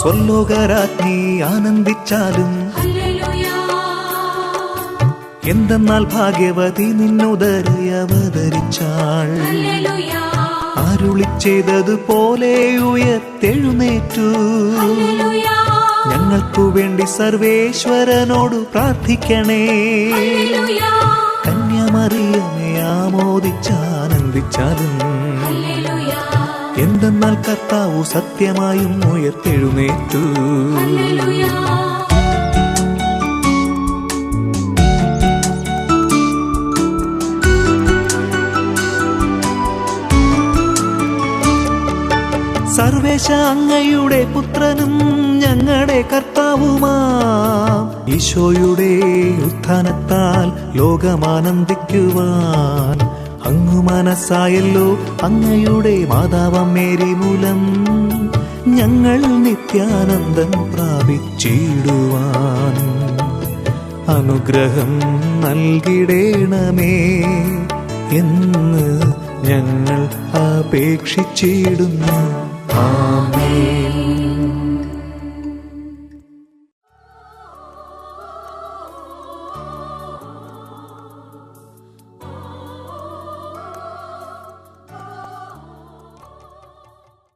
സ്വർലോകരാജ്ഞി ആനന്ദിച്ചാലും എന്തെന്നാൽ ഭാഗ്യവതി നിന്നുദരെ അവതരിച്ചാൾ ഹല്ലേലൂയ അരുളി ഉയർത്തെഴുന്നേറ്റു. ഞങ്ങൾക്കു വേണ്ടി സർവേശ്വരനോട് പ്രാർത്ഥിക്കണേ. കന്യാമറിയമേ ആമോദിച്ചാനന്ദിച്ചാലും എന്തെന്നാൽ കർത്താവു സത്യമായും ഉയർത്തെഴുന്നേറ്റു. സർവേശ അങ്ങയുടെ പുത്രനും ഞങ്ങളുടെ കർത്താവുമാ. ഈശോയുടെ ഉത്ഥാനത്താൽ ലോകമാനന്ദിക്കുവാൻ അങ്ങു മനസ്സായല്ലോ അങ്ങയുടെ മാതാവം മേരി മൂലം. ഞങ്ങൾ നിത്യാനന്ദം പ്രാപിച്ചിടുവാൻ. അനുഗ്രഹം നൽകിടേണമേ എന്ന് ഞങ്ങൾ അപേക്ഷിച്ചിടുന്നു. ആമേ